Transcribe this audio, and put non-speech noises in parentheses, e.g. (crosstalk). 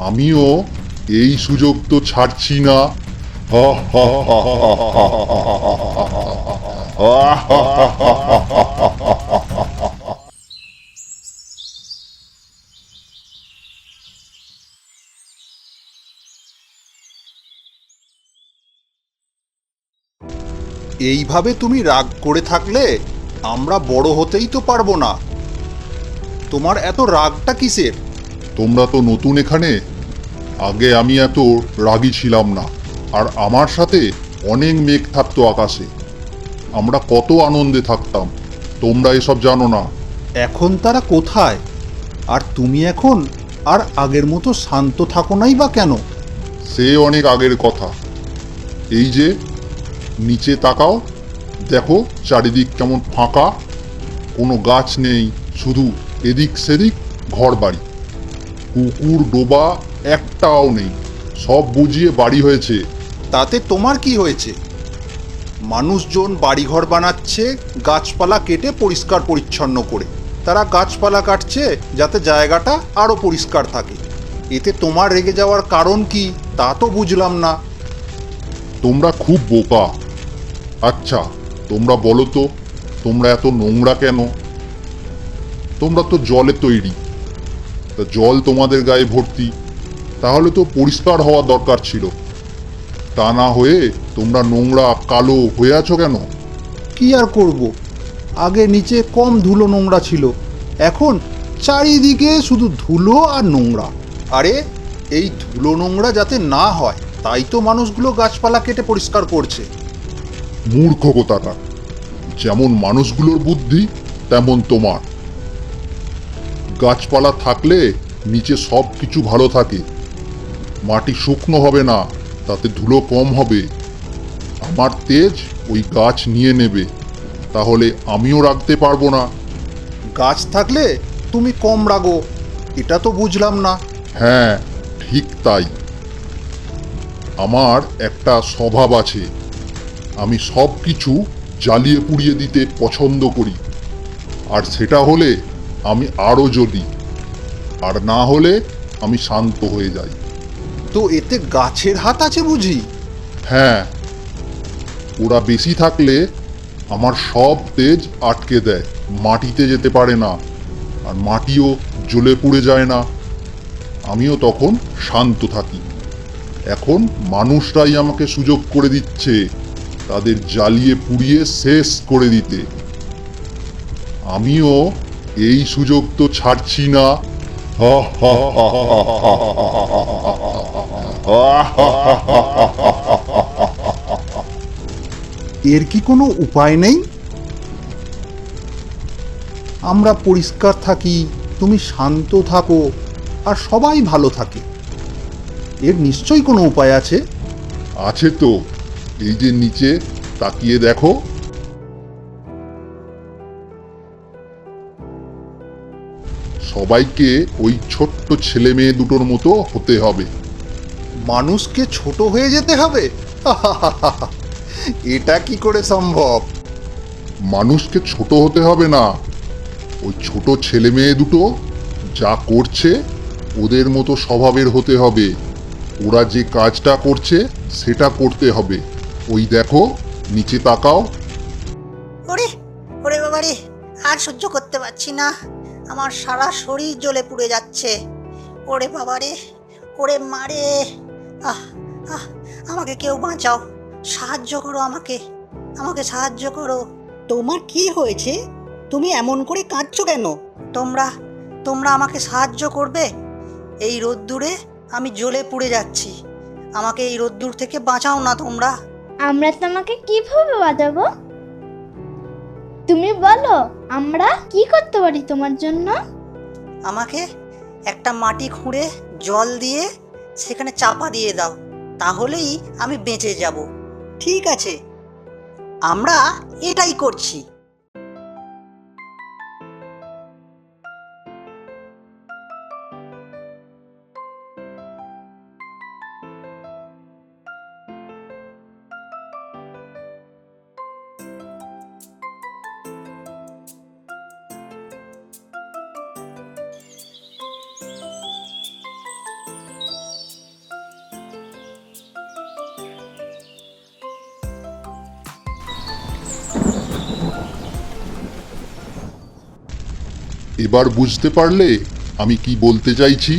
আমিও এই সুযোগ তো ছাড়ছি না এইভাবে তুমি রাগ করে থাকলে আমরা বড় হতেই তো পারব না তোমার এত রাগটা কিসের তোমরা তো নতুন এখানে। আগে আমি এত রাগী ছিলাম না আর আমার সাথে অনেক মেঘ থাকতো আকাশে। আমরা কত আনন্দে থাকতাম তোমরা এসব জানো না। এখন তারা কোথায়? আর তুমি এখন আর আগের মতো শান্ত থাকো নাই বা কেন? সে অনেক আগের কথা। এই যে নিচে তাকাও দেখো চারিদিক কেমন ফাঁকা। কোনো গাছ নেই শুধু এদিক সেদিক ঘর বাড়ি পুকুর ডোবা একটাও নেই। সব বুঝিয়ে বাড়ি হয়েছে। তাতে তোমার কি হয়েছে? মানুষজন বাড়িঘর বানাচ্ছে গাছপালা কেটে পরিষ্কার পরিচ্ছন্ন করে। তারা গাছপালা কাটছে যাতে জায়গাটা আরও পরিষ্কার থাকে। এতে তোমার রেগে যাওয়ার কারণ কি তা তো বুঝলাম না। তোমরা খুব বোকা। আচ্ছা তোমরা বলো তো তোমরা এত নোংরা কেন? তোমরা তো জলে তৈরি। তা জল তোমাদের গায়ে ভর্তি। তাহলে তো পরিষ্কার হওয়া দরকার ছিল। তা না হয়ে তোমরা নোংরা কালো হয়ে আছো কেন? কি আর করব? আগে নিচে কম ধুলো নোংরা ছিল। এখন চারিদিকে শুধু ধুলো আর নোংরা। আরে এই ধুলো নোংরা যাতে না হয় তাই তো মানুষগুলো গাছপালা কেটে পরিষ্কার করছে। মূর্খ কোথাকার যেমন মানুষগুলোর বুদ্ধি তেমন তোমার। গাছপালা থাকলে নিচে সব কিছু ভালো থাকে। মাটি শুকনো হবে না তাতে ধুলো কম হবে। আমার তেজ ওই গাছ নিয়ে নেবে তাহলে আমিও রাখতে পারব না। গাছ থাকলে তুমি কম রাগো এটা তো বুঝলাম না। হ্যাঁ ঠিক তাই। আমার একটা স্বভাব আছে। আমি সব কিছু জ্বালিয়ে পুড়িয়ে দিতে পছন্দ করি। আর সেটা হলে আমি আরও জ্বলি আর না হলে আমি শান্ত হয়ে যাই। তো এতে গাছের হাত আছে বুঝি? হ্যাঁ। ওরা বেশি থাকলে আমার সব তেজ আটকে দেয়। মাটিতে যেতে পারে না। আর মাটিও জ্বলে পুড়ে যায় না। আমিও তখন শান্ত থাকি। এখন মানুষরাই আমাকে সুযোগ করে দিচ্ছে তাদের জ্বালিয়ে পুড়িয়ে শেষ করে দিতে। আমিও এই সুযোগ তো ছাড়ছি না এর কি কোনো উপায় নেই আমরা পরিষ্কার থাকি তুমি শান্ত থাকো আর সবাই ভালো থাকে এর নিশ্চয়ই কোনো উপায় আছে আছে তো এই যে নিচে তাকিয়ে দেখো সবাইকে ওই ছোট্ট ছেলে মেয়ে দুটোর মতো হতে হবে। মানুষকে ছোট হয়ে যেতে হবে? (laughs) এটা কি করে সম্ভব? মানুষকে ছোট হতে হবে না। ওই ছোট ছেলে মেয়ে দুটো যা করছে ওদের মতো স্বভাবের হতে হবে। ওরা যে কাজটা করছে সেটা করতে হবে। ওই দেখো নিচে তাকাও। ওরে ওরে বাবারে আর সহ্য করতে পারছি না। আমার সারা শরীর জ্বলে পুড়ে যাচ্ছে। ওরে বাবা রে ওরে মারে। আহ আহ আমাকে কেউ বাঁচাও। সাহায্য করো আমাকে। আমাকে সাহায্য করো। তোমার কি হয়েছে? তুমি এমন করে কাঁদছো কেন? তোমরা তোমরা আমাকে সাহায্য করবে? এই রোদ্দুরে আমি জ্বলে পুড়ে যাচ্ছি। আমাকে এই রোদ্দুর থেকে বাঁচাও না তোমরা। আমরা তোমাকে কীভাবে বাজাবো তুমি বলো, আমরা কি করতে পারি তোমার জন্য? আমাকে একটা মাটি খুঁড়ে জল দিয়ে সেখানে চাপা দিয়ে দাও, তাহলেই আমি বেঁচে যাব। ঠিক আছে, আমরা এটাই করছি। এবার বুঝতে পারলে আমি কি বলতে চাইছি?